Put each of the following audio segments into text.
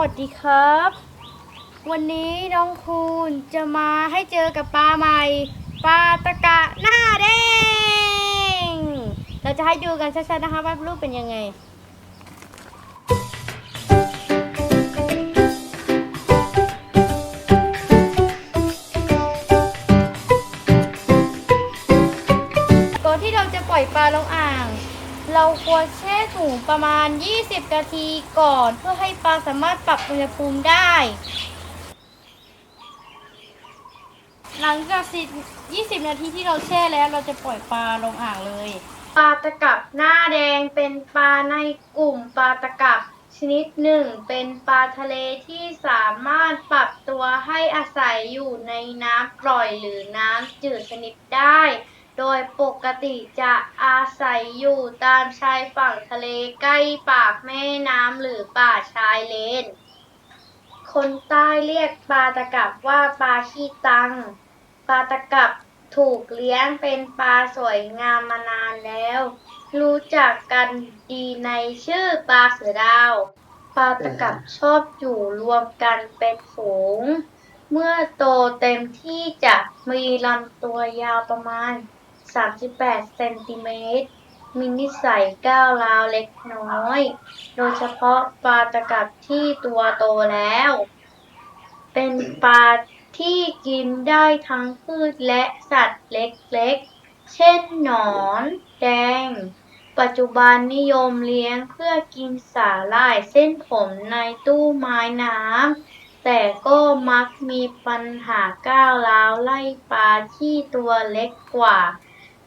วัสดีครับ วันนี้น้องคูณจะมาให้เจอกับปลาใหม่ปลาตะกะหน้าแดงเราจะให้ดูกันชัดๆนะคะว่ารูปเป็นยังไงก่อนที่เราจะปล่อยปลาลงอ่าง เราควรแช่ถุงประมาณ 20 นาทีก่อน เพื่อให้ปลาสามารถปรับอุณหภูมิได้ หลังจาก20 นาทีที่เราแช่แล้วเราจะปล่อยปลาลงอ่างเลย ปลาตะกับหน้าแดงเป็นปลาในกลุ่มปลาตะกับชนิดหนึ่งเป็นปลาทะเลที่สามารถปรับตัวให้อาศัยอยู่ในน้ำกร่อยหรือน้ำจืดชนิดได้ โดยปกติจะอาศัยอยู่ตามชายฝั่งทะเลใกล้ปากแม่น้ำหรือป่าชายเลน คนใต้เรียกปลาตะกับว่าปลาขี้ตัง ปลาตะกับถูกเลี้ยงเป็นปลาสวยงามมานานแล้ว รู้จักกันดีในชื่อปลาเสือดาว ปลาตะกับชอบอยู่รวมกันเป็นฝูง เมื่อโตเต็มที่จะมีลำตัวยาวประมาณ 38เซนติเมตรมีนิสัยก้าวร้าวเล็กน้อย โดยเฉพาะปลาตะกับที่ตัวโตแล้ว เป็นปลาที่กินได้ทั้งพืชและสัตว์เล็กๆ เช่นหนอน แดง ปัจจุบันนิยมเลี้ยงเพื่อกินสาหร่ายเส้นผมในตู้ไม้น้ำ แต่ก็มักมีปัญหาก้าวร้าวไล่ปลาที่ตัวเล็กกว่า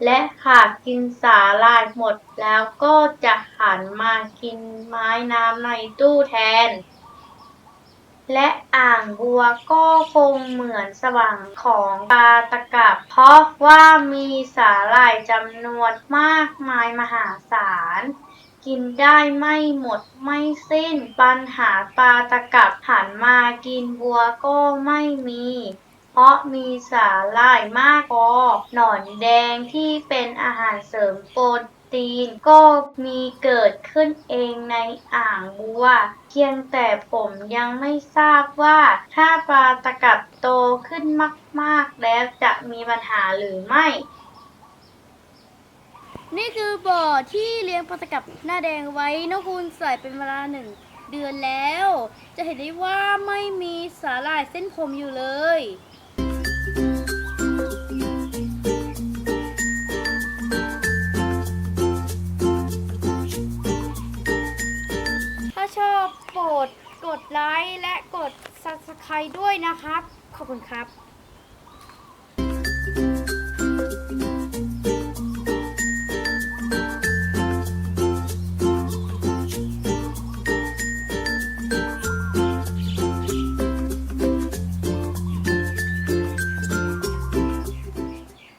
และหากกินสาหร่ายหมดแล้วก็จะหันมากินไม้น้ำในตู้แทน และอ่างบัวก็คงเหมือนสว่างของปลาตะกับ เพราะว่ามีสาหร่ายจำนวนมากมายมหาศาลกินได้ไม่หมดไม่สิ้น ปัญหาปลาตะกับหันมากินบัวก็ไม่มี เพราะมีสาหร่ายมากพอหนอนแดงที่เป็นอาหารเสริมโปรตีนก็มีเกิดขึ้นเองในอ่างบัว เพียงแต่ผมยังไม่ทราบว่า ถ้าปลาตะกับโตขึ้นมาก ๆ แล้วจะมีปัญหาหรือไม่ นี่คือบ่อที่เลี้ยงปลาตะกับหน้าแดงไว้นกคูณใส่เป็นเวลาหนึ่งเดือนแล้ว จะเห็นได้ว่าไม่มีสาหร่ายเส้นผมอยู่เลย ด้วยนะครับ ขอบคุณครับ